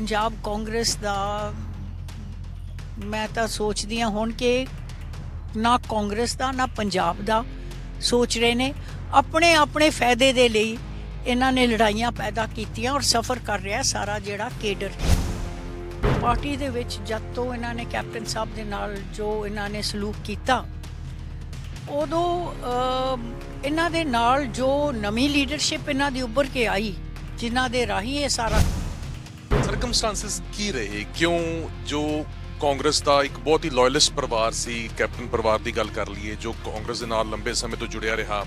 ਪੰਜਾਬ ਕਾਂਗਰਸ ਦਾ, ਮੈਂ ਤਾਂ ਸੋਚਦੀ ਹਾਂ ਹੁਣ ਕਿ ਨਾ ਕਾਂਗਰਸ ਦਾ, ਨਾ ਪੰਜਾਬ ਦਾ ਸੋਚ ਰਹੇ ਨੇ। ਆਪਣੇ ਆਪਣੇ ਫਾਇਦੇ ਦੇ ਲਈ ਇਹਨਾਂ ਨੇ ਲੜਾਈਆਂ ਪੈਦਾ ਕੀਤੀਆਂ ਔਰ ਸਫਰ ਕਰ ਰਿਹਾ ਸਾਰਾ ਜਿਹੜਾ ਕੇਡਰ। ਪਾਰਟੀ ਦੇ ਵਿੱਚ ਜਦ ਤੋਂ ਇਹਨਾਂ ਨੇ ਕੈਪਟਨ ਸਾਹਿਬ ਦੇ ਨਾਲ ਜੋ ਇਹਨਾਂ ਨੇ ਸਲੂਕ ਕੀਤਾ, ਉਦੋਂ ਇਹਨਾਂ ਦੇ ਨਾਲ ਜੋ ਨਵੀਂ ਲੀਡਰਸ਼ਿਪ ਇਹਨਾਂ ਦੀ ਉੱਭਰ ਕੇ ਆਈ, ਜਿਨ੍ਹਾਂ ਦੇ ਰਾਹੀਂ ਇਹ ਸਾਰਾ ਸਰਕਮਸਟੈਂਸਸ ਕੀ ਰਹੇ? ਕਿਉਂ ਜੋ ਕਾਂਗਰਸ ਦਾ ਇੱਕ ਬਹੁਤ ਹੀ ਲਾਇਲਿਸਟ ਪਰਿਵਾਰ ਸੀ, ਕੈਪਟਨ ਪਰਿਵਾਰ ਦੀ ਗੱਲ ਕਰ ਲਈਏ, ਜੋ ਕਾਂਗਰਸ ਦੇ ਨਾਲ ਲੰਬੇ ਸਮੇਂ ਤੋਂ ਜੁੜਿਆ ਰਿਹਾ,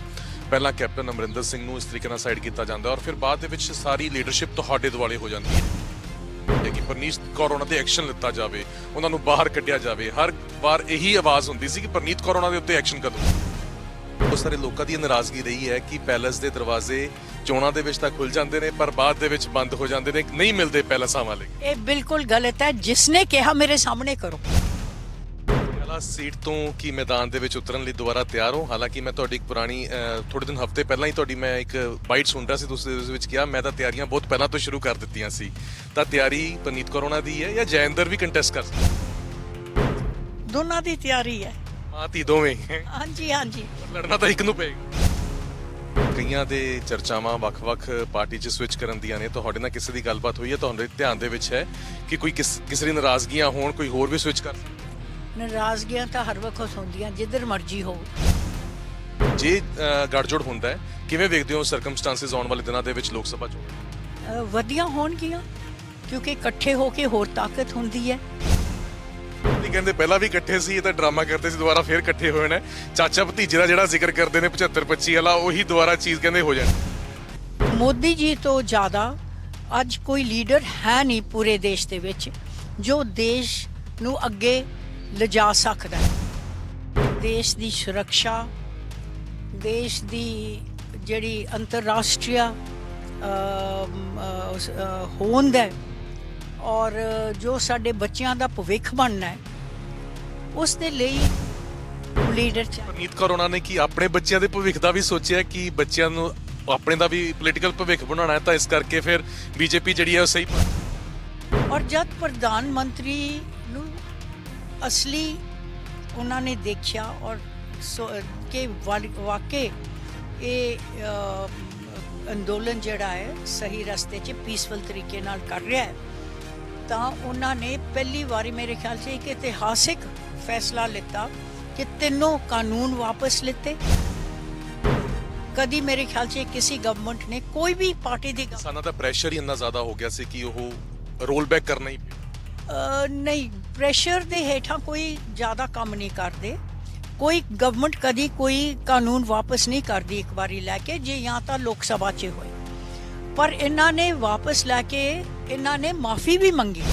ਪਹਿਲਾਂ ਕੈਪਟਨ ਅਮਰਿੰਦਰ ਸਿੰਘ ਨੂੰ ਇਸ ਤਰੀਕੇ ਨਾਲ ਸਾਈਡ ਕੀਤਾ ਜਾਂਦਾ ਔਰ ਫਿਰ ਬਾਅਦ ਦੇ ਵਿੱਚ ਸਾਰੀ ਲੀਡਰਸ਼ਿਪ ਤੁਹਾਡੇ ਦੁਆਲੇ ਹੋ ਜਾਂਦੀ ਹੈ। ਕਿ ਪਰਨੀਤ ਕੌਰ ਉਹਨਾਂ ਤੇ ਐਕਸ਼ਨ ਲਿੱਤਾ ਜਾਵੇ, ਉਹਨਾਂ ਨੂੰ ਬਾਹਰ ਕੱਢਿਆ ਜਾਵੇ, ਹਰ ਵਾਰ ਇਹੀ ਆਵਾਜ਼ ਹੁੰਦੀ ਸੀ ਕਿ ਪਰਨੀਤ ਕੌਰ ਉਹਨਾਂ ਦੇ ਉੱਤੇ ਐਕਸ਼ਨ ਕਦੋਂ? ਬਹੁਤ ਸਾਰੇ ਲੋਕਾਂ ਦੀ ਨਾਰਾਜ਼ਗੀ ਰਹੀ ਹੈ ਕਿ ਪੈਲਸ ਦੇ ਦਰਵਾਜ਼ੇ ਚੋਣਾਂ ਦੇ ਵਿੱਚ ਤਾਂ ਖੁੱਲ ਜਾਂਦੇ ਨੇ ਪਰ ਬਾਅਦ ਦੇ ਵਿੱਚ ਬੰਦ ਹੋ ਜਾਂਦੇ ਨੇ ਨਹੀਂ ਮਿਲਦੇ ਪੈਲਸਾਂ ਵਾਲੇ ਇਹ ਬਿਲਕੁਲ ਗਲਤ ਹੈ ਜਿਸਨੇ ਕਿਹਾ ਮੇਰੇ ਸਾਹਮਣੇ ਕਰੋ। ਪਹਿਲਾ ਸੀਟ ਤੋਂ ਕੀ ਮੈਦਾਨ ਦੇ ਵਿੱਚ ਉਤਰਨ ਲਈ ਦੁਬਾਰਾ ਤਿਆਰ ਹੋ? ਹਾਲਾਂਕਿ ਮੈਂ ਤੁਹਾਡੀ ਇੱਕ ਪੁਰਾਣੀ ਥੋੜੇ ਦਿਨ ਹਫ਼ਤੇ ਪਹਿਲਾਂ ਹੀ ਤੁਹਾਡੀ ਮੈਂ ਇੱਕ ਬਾਈਟ ਸੁਣ ਰਿਹਾ ਸੀ ਤੁਸੀਂ ਉਸ ਵਿੱਚ ਕਿਹਾ ਮੈਂ ਤਾਂ ਤਿਆਰੀਆਂ ਬਹੁਤ ਪਹਿਲਾਂ ਤੋਂ ਸ਼ੁਰੂ ਕਰ ਦਿੱਤੀਆਂ ਸੀ। ਤਾਂ ਤਿਆਰੀ ਪਨੀਤ ਕੌਰ ਉਹਨਾਂ ਦੀ ਹੈ ਜਾਂ ਜੈਂਦਰ ਵੀ ਕੰਟੈਸਟ ਕਰ ਦੋਨਾਂ ਦੀ ਤਿਆਰੀ ਹੈ। ਮਾਂ ਧੀ ਦੋਵੇਂ। ਹਾਂਜੀ ਹਾਂਜੀ। ਲੜਨਾ ਤਾਂ ਇੱਕ ਨੂੰ ਪਏਗਾ। ਕਈਆਂ ਦੇ ਚਰਚਾਵਾਂ ਵੱਖ-ਵੱਖ ਪਾਰਟੀ 'ਚ ਸਵਿਚ ਕਰਨ ਦੀਆਂ ਨੇ। ਤੁਹਾਡੇ ਨਾਲ ਕਿਸੇ ਦੀ ਗੱਲਬਾਤ ਹੋਈ ਹੈ? ਤੁਹਾਡੇ ਧਿਆਨ ਦੇ ਵਿੱਚ ਹੈ ਕਿ ਕੋਈ ਕਿਸ ਕਿਸੇ ਦੀ ਨਾਰਾਜ਼ਗੀਆਂ ਹੋਣ ਕੋਈ ਹੋਰ ਵੀ ਸਵਿਚ ਕਰ ਨਾਰਾਜ਼ਗੀਆਂ ਤਾਂ ਹਰ ਵਕਤ ਹੁੰਦੀਆਂ ਜਿੱਧਰ ਮਰਜ਼ੀ ਹੋ ਜੇ ਅਹ, ਗੱਠਜੋੜ ਹੁੰਦਾ ਹੈ ਕਿਵੇਂ ਵੇਖਦੇ ਹੋ ਸਰਕਮਸਟੈਂਸਸ ਆਉਣ ਵਾਲੇ ਦਿਨਾਂ ਦੇ ਵਿੱਚ ਲੋਕ ਸਭਾ ਚੋਣ? ਅ, ਵਧੀਆ ਹੋਣਗੀਆਂ ਕਿਉਂਕਿ ਇਕੱਠੇ ਹੋ ਕੇ ਹੋਰ ਤਾਕਤ ਹੁੰਦੀ ਹੈ। ਕਹਿੰਦੇ ਪਹਿਲਾਂ ਵੀ ਇਕੱਠੇ ਸੀ ਇਹ ਡਰਾਮਾ ਕਰਦੇ ਸੀ ਦੁਬਾਰਾ ਫੇਰ ਇਕੱਠੇ ਹੋਏ ਨੇ। ਚਾਚਾ ਭਤੀਜੇ ਦਾ ਜਿਹੜਾ ਜ਼ਿਕਰ ਕਰਦੇ ਨੇ 75 25 ਵਾਲਾ ਉਹੀ ਦੁਬਾਰਾ ਚੀਜ਼ ਕਹਿੰਦੇ ਹੋ ਜਾਣ। ਮੋਦੀ ਜੀ ਤੋਂ ਜ਼ਿਆਦਾ ਅੱਜ ਕੋਈ ਲੀਡਰ ਹੈ ਨਹੀਂ ਪੂਰੇ ਦੇਸ਼ ਦੇ ਵਿੱਚ ਜੋ ਦੇਸ਼ ਨੂੰ ਅੱਗੇ ਲਿਜਾ ਸਕਦਾ ਹੈ। ਦੇਸ਼ ਦੀ ਸੁਰੱਖਿਆ ਦੇਸ਼ ਦੀ ਜਿਹੜੀ ਅੰਤਰਰਾਸ਼ਟਰੀ ਅਮ, ਹੋਂਦ ਹੈ ਔਰ ਜੋ ਸਾਡੇ ਬੱਚਿਆਂ ਦਾ ਭਵਿੱਖ ਬਣਨਾ ਹੈ ਉਸ ਦੇ ਲਈ ਲੀਡਰ ਚਾਹੀਦਾ ਪਰਨੀਤ ਕੌਰ ਉਹਨਾਂ ਨੇ ਕੀ ਆਪਣੇ ਬੱਚਿਆਂ ਦੇ ਭਵਿੱਖ ਦਾ ਵੀ ਸੋਚਿਆ ਕਿ ਬੱਚਿਆਂ ਨੂੰ ਆਪਣੇ ਦਾ ਵੀ ਪੋਲੀਟੀਕਲ ਭਵਿੱਖ ਬਣਾਉਣਾ ਹੈ ਤਾਂ ਇਸ ਕਰਕੇ ਫਿਰ ਬੀਜੇਪੀ ਜਿਹੜੀ ਹੈ ਉਹ ਸਹੀ ਔਰ ਜਦ ਪ੍ਰਧਾਨ ਮੰਤਰੀ ਨੂੰ ਅਸਲੀ ਉਹਨਾਂ ਨੇ ਦੇਖਿਆ ਔਰ ਕਿ ਵਾ- ਵਾਕਈ ਇਹ ਅੰਦੋਲਨ ਜਿਹੜਾ ਹੈ ਸਹੀ ਰਸਤੇ 'ਚ ਪੀਸਫੁਲ ਤਰੀਕੇ ਨਾਲ ਕਰ ਰਿਹਾ ਹੈ ਤਾਂ ਉਹਨਾਂ ਨੇ ਪਹਿਲੀ ਵਾਰੀ ਮੇਰੇ ਖਿਆਲ 'ਚ ਇੱਕ ਇਤਿਹਾਸਿਕ ਫੈਸਲਾ ਲਿੱਤਾ ਕਿ ਤਿੰਨੋਂ ਕਾਨੂੰਨ ਵਾਪਸ ਲਿੱਤੇ। ਕਦੀ ਮੇਰੇ ਖਿਆਲ 'ਚ ਕਿਸੇ ਗਵਰਨਮੈਂਟ ਨੇ ਕੋਈ ਵੀ ਪਾਰਟੀ ਦੀ ਕਿਸਾਨਾਂ ਦਾ ਪ੍ਰੈਸ਼ਰ ਹੀ ਇੰਨਾ ਜ਼ਿਆਦਾ ਹੋ ਗਿਆ ਸੀ ਕਿ ਉਹ ਰੋਲ ਬੈਕ ਕਰਨਾ ਹੀ ਪਿਆ। ਨਹੀਂ ਪ੍ਰੈਸ਼ਰ ਦੇ ਹੇਠਾਂ ਕੋਈ ਜ਼ਿਆਦਾ ਕੰਮ ਨਹੀਂ ਕਰਦੇ। ਕੋਈ ਗਵਰਨਮੈਂਟ ਕਦੀ ਕੋਈ ਕਾਨੂੰਨ ਵਾਪਸ ਨਹੀਂ ਕਰਦੀ ਇੱਕ ਵਾਰੀ ਲੈ ਕੇ ਜੇ ਜਾਂ ਤਾਂ ਲੋਕ ਸਭਾ 'ਚ ਹੋਏ। ਪਰ ਇਹਨਾਂ ਨੇ ਵਾਪਸ ਲੈ ਕੇ ਇਹਨਾਂ ਨੇ ਮਾਫੀ ਵੀ ਮੰਗੀ।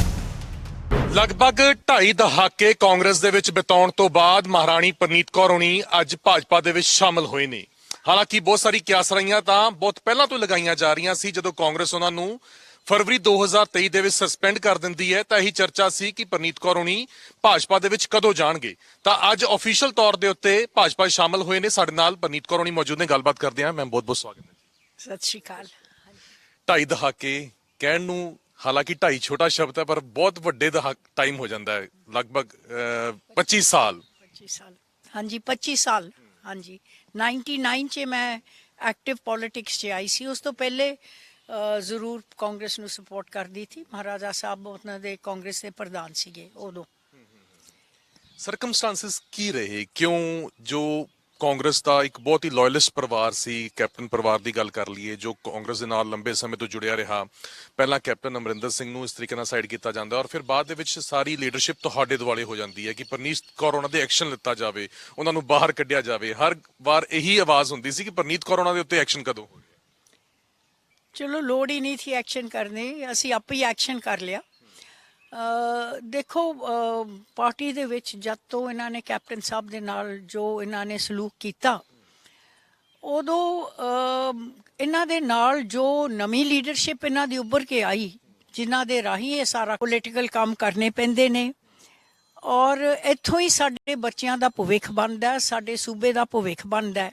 ਲਗਭਗ 2.5 ਦਹਾਕੇ ਕਾਂਗਰਸ ਦੇ ਵਿੱਚ ਬਿਤਾਉਣ ਤੋਂ ਬਾਅਦ ਮਹਾਰਾਣੀ ਪ੍ਰਨੀਤ ਕੌਰ ਹੁਣੀ ਅੱਜ ਭਾਜਪਾ ਦੇ ਵਿੱਚ ਸ਼ਾਮਲ ਹੋਏ ਨੇ। ਹਾਲਾਂਕਿ ਬਹੁਤ ਸਾਰੀ ਕਿਆਸਰਾਈਆਂ ਤਾਂ ਬਹੁਤ ਪਹਿਲਾਂ ਤੋਂ ਲਗਾਈਆਂ ਜਾ ਰਹੀਆਂ ਸੀ ਜਦੋਂ ਕਾਂਗਰਸ ਉਹਨਾਂ ਨੂੰ ਫਰਵਰੀ 2023 ਦੇ ਵਿੱਚ ਸਸਪੈਂਡ ਕਰ ਦਿੰਦੀ ਹੈ ਤਾਂ ਇਹੀ ਚਰਚਾ ਸੀ ਕਿ ਪ੍ਰਨੀਤ ਕੌਰ ਹੁਣੀ ਭਾਜਪਾ ਦੇ ਵਿੱਚ ਕਦੋਂ ਜਾਣਗੇ। ਤਾਂ ਅੱਜ ਅਫੀਸ਼ੀਅਲ ਤੌਰ ਦੇ ਉੱਤੇ ਭਾਜਪਾ ਸ਼ਾਮਲ ਹੋਏ ਨੇ। ਸਾਡੇ ਨਾਲ ਪ੍ਰਨੀਤ ਕੌਰ ਹੁਣੀ ਮੌਜੂਦ ਨੇ। ਗੱਲਬਾਤ ਕਰਦੇ ਹਾਂ। ਮੈਂ ਬਹੁਤ ਬਹੁਤ ਸਵਾਗਤ ਹੈ ਸਤਿ ਸ਼੍ਰੀ ਅਕਾਲ। ਢਾਈ ਦਹਾਕੇ ਕਹਿਣ ਨੂੰ ਹਾਲਾਂਕਿ ਢਾਈ ਛੋਟਾ ਸ਼ਬਦ ਹੈ ਪਰ ਬਹੁਤ ਵੱਡੇ ਦਹਾਕ ਟਾਈਮ ਹੋ ਜਾਂਦਾ ਹੈ। ਲਗਭਗ ਅਹ, 25 ਸਾਲ। 25 ਸਾਲ। ਹਾਂਜੀ 25 ਸਾਲ। ਹਾਂਜੀ। 99 ਚ ਮੈਂ ਐਕਟਿਵ ਪੋਲਿਟਿਕਸ 'ਚ ਆਈ ਸੀ। ਉਸ ਤੋਂ ਪਹਿਲੇ ਜ਼ਰੂਰ ਕਾਂਗਰਸ ਨੂੰ ਸਪੋਰਟ ਕਰਦੀ ਸੀ ਮਹਾਰਾਜਾ ਸਾਹਿਬ ਉਹਨਾਂ ਦੇ ਕਾਂਗਰਸ ਦੇ ਪ੍ਰਧਾਨ ਸੀਗੇ ਉਦੋਂ। ਸਰਕਮਸਟੈਂਸਸ ਕੀ ਰਹੇ? ਕਿਉਂ ਜੋ ਕਾਂਗਰਸ ਦਾ ਇੱਕ ਬਹੁਤ ਹੀ ਲਾਇਲਿਸਟ ਪਰਿਵਾਰ ਸੀ, ਕੈਪਟਨ ਪਰਿਵਾਰ ਦੀ ਗੱਲ ਕਰ ਲਈਏ, ਜੋ ਕਾਂਗਰਸ ਦੇ ਨਾਲ ਲੰਬੇ ਸਮੇਂ ਤੋਂ ਜੁੜਿਆ ਰਿਹਾ। ਪਹਿਲਾਂ ਕੈਪਟਨ ਅਮਰਿੰਦਰ ਸਿੰਘ ਨੂੰ ਇਸ ਤਰੀਕੇ ਨਾਲ ਸਾਈਡ ਕੀਤਾ ਜਾਂਦਾ ਔਰ ਫਿਰ ਬਾਅਦ ਦੇ ਵਿੱਚ ਸਾਰੀ ਲੀਡਰਸ਼ਿਪ ਤੁਹਾਡੇ ਦੁਆਲੇ ਹੋ ਜਾਂਦੀ ਹੈ ਕਿ ਪਰਨੀਤ ਕੌਰ ਉਹਨਾਂ ਦੇ ਐਕਸ਼ਨ ਲਿੱਤਾ ਜਾਵੇ, ਉਹਨਾਂ ਨੂੰ ਬਾਹਰ ਕੱਢਿਆ ਜਾਵੇ। ਹਰ ਵਾਰ ਇਹੀ ਆਵਾਜ਼ ਹੁੰਦੀ ਸੀ ਕਿ ਪਰਨੀਤ ਕੌਰ ਉਹਨਾਂ ਦੇ ਉੱਤੇ ਐਕਸ਼ਨ ਕਦੋਂ ਚਲੋ, ਲੋੜ ਹੀ ਨਹੀਂ ਸੀ ਐਕਸ਼ਨ ਕਰਨੀ ਅਸੀਂ ਆਪ ਹੀ ਐਕਸ਼ਨ ਕਰ ਲਿਆ। ਦੇਖੋ ਪਾਰਟੀ ਦੇ ਵਿੱਚ ਜਦ ਤੋਂ ਇਹਨਾਂ ਨੇ ਕੈਪਟਨ ਸਾਹਿਬ ਦੇ ਨਾਲ ਜੋ ਇਹਨਾਂ ਨੇ ਸਲੂਕ ਕੀਤਾ, ਉਦੋਂ ਇਹਨਾਂ ਦੇ ਨਾਲ ਜੋ ਨਵੀਂ ਲੀਡਰਸ਼ਿਪ ਇਹਨਾਂ ਦੀ ਉੱਭਰ ਕੇ ਆਈ, ਜਿਨ੍ਹਾਂ ਦੇ ਰਾਹੀਂ ਇਹ ਸਾਰਾ ਪੋਲੀਟੀਕਲ ਕੰਮ ਕਰਨੇ ਪੈਂਦੇ ਨੇ, ਔਰ ਇੱਥੋਂ ਹੀ ਸਾਡੇ ਬੱਚਿਆਂ ਦਾ ਭਵਿੱਖ ਬਣਦਾ ਸਾਡੇ ਸੂਬੇ ਦਾ ਭਵਿੱਖ ਬਣਦਾ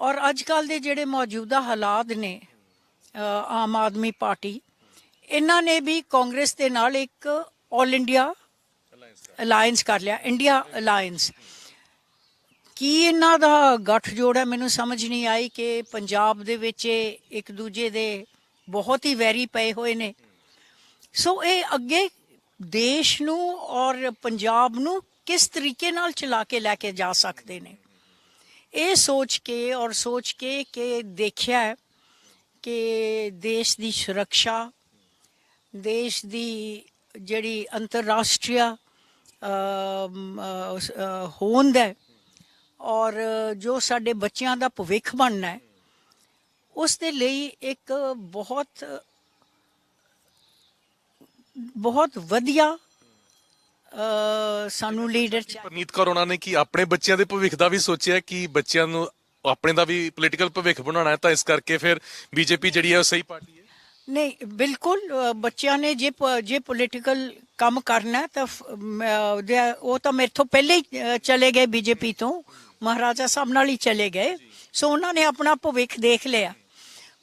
ਔਰ ਅੱਜ ਕੱਲ ਦੇ ਜਿਹੜੇ ਮੌਜੂਦਾ ਹਾਲਾਤ ਨੇ ਆਮ ਆਦਮੀ ਪਾਰਟੀ ਇਹਨਾਂ ਨੇ ਵੀ ਕਾਂਗਰਸ ਦੇ ਨਾਲ ਇੱਕ 올 ਇੰਡੀਆ ਅਲਾਈਅੰਸ ਕਰ ਲਿਆ ਇੰਡੀਆ ਅਲਾਈਅੰਸ ਕੀ ਇਹਨਾਂ ਦਾ ਗੱਠਜੋੜ ਹੈ? ਮੈਨੂੰ ਸਮਝ ਨਹੀਂ ਆਈ ਕਿ ਪੰਜਾਬ ਦੇ ਵਿੱਚ ਇਹ ਇੱਕ ਦੂਜੇ ਦੇ ਬਹੁਤ ਹੀ ਵੈਰੀ ਪਏ ਹੋਏ ਨੇ। ਸੋ ਇਹ ਅੱਗੇ ਦੇਸ਼ ਨੂੰ ਔਰ ਪੰਜਾਬ ਨੂੰ ਕਿਸ ਤਰੀਕੇ ਨਾਲ ਚਲਾ ਕੇ ਲੈ ਕੇ ਜਾ ਸਕਦੇ ਨੇ? ਇਹ ਸੋਚ ਕੇ ਔਰ ਸੋਚ ਕੇ ਕਿ ਦੇਖਿਆ ਕਿ ਦੇਸ਼ ਦੀ ਸੁਰੱਖਿਆ ਦੇਸ਼ ਦੀ ਜਿਹੜੀ ਅੰਤਰਰਾਸ਼ਟਰੀ ਹੋਂਦ ਹੈ ਔਰ ਜੋ ਸਾਡੇ ਬੱਚਿਆਂ ਦਾ ਭਵਿੱਖ ਬਣਨਾ ਹੈ, ਉਸ ਦੇ ਲਈ ਇੱਕ ਬਹੁਤ ਬਹੁਤ ਵਧੀਆ ਸਾਨੂੰ ਲੀਡਰ ਚਾਹੀਦਾ। ਪਰਨੀਤ ਕੌਰ ਉਹਨਾਂ ਨੇ ਕਿ ਆਪਣੇ ਬੱਚਿਆਂ ਦੇ ਭਵਿੱਖ ਦਾ ਵੀ ਸੋਚਿਆ ਕਿ ਬੱਚਿਆਂ ਨੂੰ ਆਪਣੇ ਦਾ ਵੀ ਪੋਲੀਟੀਕਲ ਭਵਿੱਖ ਬਣਾਉਣਾ ਹੈ, ਤਾਂ ਇਸ ਕਰਕੇ ਫਿਰ ਬੀਜੇਪੀ ਜਿਹੜੀ ਹੈ ਉਹ ਸਹੀ ਪਾਰਟੀ ਹੈ। ਨਹੀਂ ਬਿਲਕੁਲ ਬੱਚਿਆਂ ਨੇ ਜੇ ਪ- ਜੇ ਪੋਲੀਟੀਕਲ ਕੰਮ ਕਰਨਾ ਤਾਂ ਉਹ ਤਾਂ ਮੇਰੇ ਤੋਂ ਪਹਿਲੇ ਹੀ ਅ, ਚਲੇ ਗਏ ਬੀਜੇਪੀ ਤੋਂ। ਮਹਾਰਾਜਾ ਸਾਹਿਬ ਨਾਲ ਹੀ ਚਲੇ ਗਏ। ਸੋ ਉਹਨਾਂ ਨੇ ਆਪਣਾ ਭਵਿੱਖ ਦੇਖ ਲਿਆ।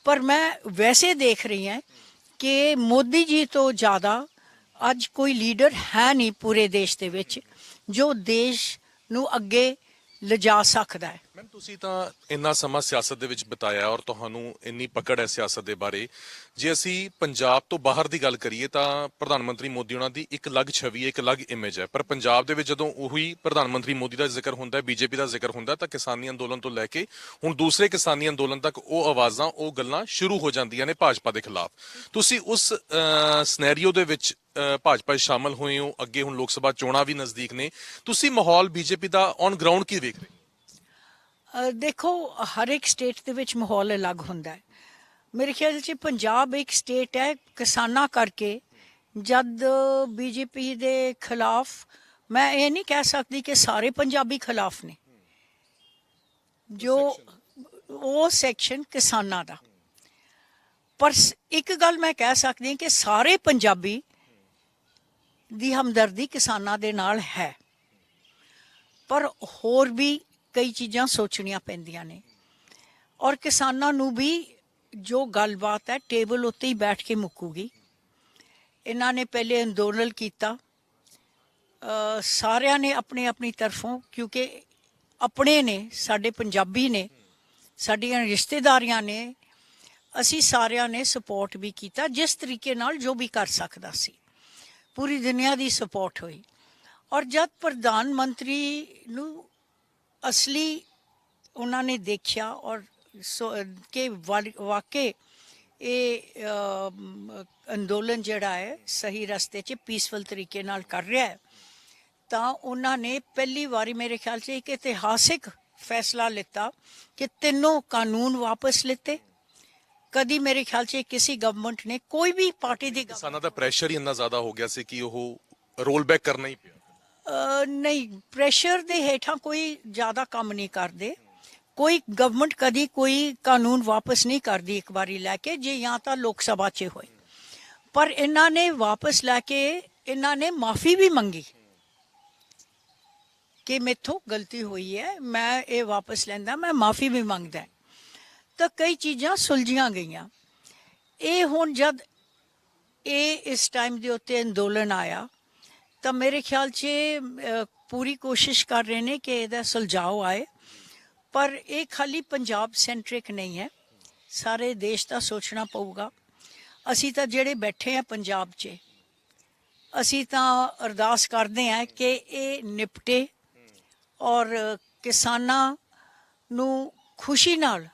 ਪਰ ਮੈਂ ਵੈਸੇ ਦੇਖ ਰਹੀ ਹਾਂ ਕਿ ਮੋਦੀ ਜੀ ਤੋਂ ਜ਼ਿਆਦਾ ਅੱਜ ਕੋਈ ਲੀਡਰ ਹੈ ਨਹੀਂ ਪੂਰੇ ਦੇਸ਼ ਦੇ ਵਿੱਚ ਜੋ ਦੇਸ਼ ਨੂੰ ਅੱਗੇ ਲਿਜਾ ਸਕਦਾ ਹੈ। ਮੈਮ ਤੁਸੀਂ ਤਾਂ ਇੰਨਾ ਸਮਾਂ ਸਿਆਸਤ ਦੇ ਵਿੱਚ ਬਿਤਾਇਆ ਔਰ ਤੁਹਾਨੂੰ ਇੰਨੀ ਪਕੜ ਹੈ ਸਿਆਸਤ ਦੇ ਬਾਰੇ। ਜੇ ਅਸੀਂ ਪੰਜਾਬ ਤੋਂ ਬਾਹਰ ਦੀ ਗੱਲ ਕਰੀਏ ਤਾਂ ਪ੍ਰਧਾਨ ਮੰਤਰੀ ਮੋਦੀ ਉਹਨਾਂ ਦੀ ਇੱਕ ਅਲੱਗ ਛਵੀ ਹੈ, ਇੱਕ ਅਲੱਗ ਇਮੇਜ ਹੈ। ਪਰ ਪੰਜਾਬ ਦੇ ਵਿੱਚ ਜਦੋਂ ਉਹੀ ਪ੍ਰਧਾਨ ਮੰਤਰੀ ਮੋਦੀ ਦਾ ਜ਼ਿਕਰ ਹੁੰਦਾ ਹੈ, ਬੀਜੇਪੀ ਦਾ ਜ਼ਿਕਰ ਹੁੰਦਾ ਤਾਂ ਕਿਸਾਨੀ ਅੰਦੋਲਨ ਤੋਂ ਲੈ ਕੇ ਹੁਣ ਦੂਸਰੇ ਕਿਸਾਨੀ ਅੰਦੋਲਨ ਤੱਕ ਉਹ ਆਵਾਜ਼ਾਂ, ਉਹ ਗੱਲਾਂ ਸ਼ੁਰੂ ਹੋ ਜਾਂਦੀਆਂ ਨੇ ਭਾਜਪਾ ਦੇ ਖਿਲਾਫ। ਤੁਸੀਂ ਉਸ ਸਿਨੈਰੀਓ ਦੇ ਵਿੱਚ ਭਾਜਪਾ ਸ਼ਾਮਲ ਹੋਏ ਹੋ, ਅੱਗੇ ਹੁਣ ਲੋਕ ਸਭਾ ਚੋਣਾਂ ਵੀ ਨਜ਼ਦੀਕ ਨੇ। ਤੁਸੀਂ ਮਾਹੌਲ ਬੀਜੇਪੀ ਦਾ ਔਨ ਗਰਾਊਂਡ ਕੀ ਵੇਖ ਰਹੇ ਦੇਖੋ, ਹਰ ਇੱਕ ਸਟੇਟ ਦੇ ਵਿੱਚ ਮਾਹੌਲ ਅਲੱਗ ਹੁੰਦਾ ਹੈ। ਮੇਰੇ ਖਿਆਲ 'ਚ ਪੰਜਾਬ ਇੱਕ ਸਟੇਟ ਹੈ, ਕਿਸਾਨਾਂ ਕਰਕੇ। ਜਦ ਬੀਜੇਪੀ ਦੇ ਖਿਲਾਫ, ਮੈਂ ਇਹ ਨਹੀਂ ਕਹਿ ਸਕਦੀ ਕਿ ਸਾਰੇ ਪੰਜਾਬੀ ਖਿਲਾਫ ਨੇ। ਜੋ ਉਹ ਸੈਕਸ਼ਨ ਕਿਸਾਨਾਂ ਦਾ। ਪਰ ਇੱਕ ਗੱਲ ਮੈਂ ਕਹਿ ਸਕਦੀ ਹਾਂ ਕਿ ਸਾਰੇ ਪੰਜਾਬੀ ਦੀ ਹਮਦਰਦੀ ਕਿਸਾਨਾਂ ਦੇ ਨਾਲ ਹੈ। ਪਰ ਹੋਰ ਵੀ ਕਈ ਚੀਜ਼ਾਂ ਸੋਚਣੀਆਂ ਪੈਂਦੀਆਂ ਨੇ। ਔਰ ਕਿਸਾਨਾਂ ਨੂੰ ਵੀ ਜੋ ਗੱਲਬਾਤ ਹੈ, ਟੇਬਲ ਉੱਤੇ ਹੀ ਬੈਠ ਕੇ ਮੁੱਕੂਗੀ। ਇਹਨਾਂ ਨੇ ਪਹਿਲੇ ਅੰਦੋਲਨ ਕੀਤਾ। ਸਾਰਿਆਂ ਨੇ ਆਪਣੇ ਆਪਣੀ ਤਰਫੋਂ, ਕਿਉਂਕਿ ਆਪਣੇ ਨੇ, ਸਾਡੇ ਪੰਜਾਬੀ ਨੇ, ਸਾਡੀਆਂ ਰਿਸ਼ਤੇਦਾਰੀਆਂ ਨੇ, ਅਸੀਂ ਸਾਰਿਆਂ ਨੇ ਸਪੋਰਟ ਵੀ ਕੀਤਾ, ਜਿਸ ਤਰੀਕੇ ਨਾਲ ਜੋ ਵੀ ਕਰ ਸਕਦਾ ਸੀ। ਪੂਰੀ ਦੁਨੀਆ ਦੀ ਸਪੋਰਟ ਹੋਈ। ਔਰ ਜਦ ਪ੍ਰਧਾਨ ਮੰਤਰੀ ਨੂੰ ਅਸਲੀ ਉਹਨਾਂ ਨੇ ਦੇਖਿਆ ਔਰ ਸੋ- ਕਿ ਵਾਕਈ ਇਹ ਅੰਦੋਲਨ ਜਿਹੜਾ ਹੈ ਸਹੀ ਰਸਤੇ 'ਚ ਪੀਸਫੁਲ ਤਰੀਕੇ ਨਾਲ ਕਰ ਰਿਹਾ ਹੈ। ਤਾਂ ਉਹਨਾਂ ਨੇ ਪਹਿਲੀ ਵਾਰੀ ਮੇਰੇ ਖਿਆਲ 'ਚ ਇੱਕ ਇਤਿਹਾਸਿਕ ਫੈਸਲਾ ਲਿੱਤਾ ਕਿ ਤਿੰਨੋਂ ਕਾਨੂੰਨ ਵਾਪਸ ਲਿੱਤੇ। ਕਦੀ ਮੇਰੇ ਖਿਆਲ 'ਚ ਕਿਸੇ ਗਵਰਨਮੈਂਟ ਨੇ ਕੋਈ ਵੀ ਪਾਰਟੀ ਦੀ ਕਿਸਾਨਾਂ ਦਾ ਪ੍ਰੈਸ਼ਰ ਹੀ ਇੰਨਾ ਜ਼ਿਆਦਾ ਹੋ ਗਿਆ ਸੀ ਕਿ ਉਹ ਰੋਲ ਬੈਕ ਕਰਨਾ ਹੀ ਪਿਆ। ਨਹੀਂ ਪ੍ਰੈਸ਼ਰ ਦੇ ਹੇਠਾਂ ਕੋਈ ਜ਼ਿਆਦਾ ਕੰਮ ਨਹੀਂ ਕਰਦੇ। ਕੋਈ ਗਵਰਨਮੈਂਟ ਕਦੀ ਕੋਈ ਕਾਨੂੰਨ ਵਾਪਸ ਨਹੀਂ ਕਰਦੀ ਇੱਕ ਵਾਰੀ ਲੈ ਕੇ ਜੇ ਜਾਂ ਤਾਂ ਲੋਕ ਸਭਾ 'ਚ ਹੋਏ। ਪਰ ਇਹਨਾਂ ਨੇ ਵਾਪਸ ਲੈ ਕੇ ਇਹਨਾਂ ਨੇ ਮਾਫੀ ਵੀ ਮੰਗੀ ਕਿ ਮੇਥੋਂ ਗਲਤੀ ਹੋਈ ਹੈ ਮੈਂ ਇਹ ਵਾਪਸ ਲੈਂਦਾ ਮੈਂ ਮਾਫੀ ਵੀ ਮੰਗਦਾ। ਤਾਂ ਕਈ ਚੀਜ਼ਾਂ ਸੁਲਝੀਆਂ ਗਈਆਂ। ਇਹ ਹੁਣ ਜਦ ਇਹ ਇਸ ਟਾਈਮ ਦੇ ਉੱਤੇ ਅੰਦੋਲਨ ਆਇਆ ਤਾਂ ਮੇਰੇ ਖਿਆਲ 'ਚ ਅ, ਪੂਰੀ ਕੋਸ਼ਿਸ਼ ਕਰ ਰਹੇ ਨੇ ਕਿ ਇਹਦਾ ਸੁਲਝਾਓ ਆਏ। ਪਰ ਇਹ ਖਾਲੀ ਪੰਜਾਬ ਸੈਂਟਰਿਕ ਨਹੀਂ ਹੈ। ਸਾਰੇ ਦੇਸ਼ ਦਾ ਸੋਚਣਾ ਪਊਗਾ। ਅਸੀਂ ਤਾਂ ਜਿਹੜੇ ਬੈਠੇ ਆ ਪੰਜਾਬ 'ਚ, ਅਸੀਂ ਤਾਂ ਅਰਦਾਸ ਕਰਦੇ ਆ ਕਿ ਇਹ ਨਿਪਟੇ ਔਰ ਕਿਸਾਨਾਂ ਨੂੰ ਖੁਸ਼ੀ ਨਾਲ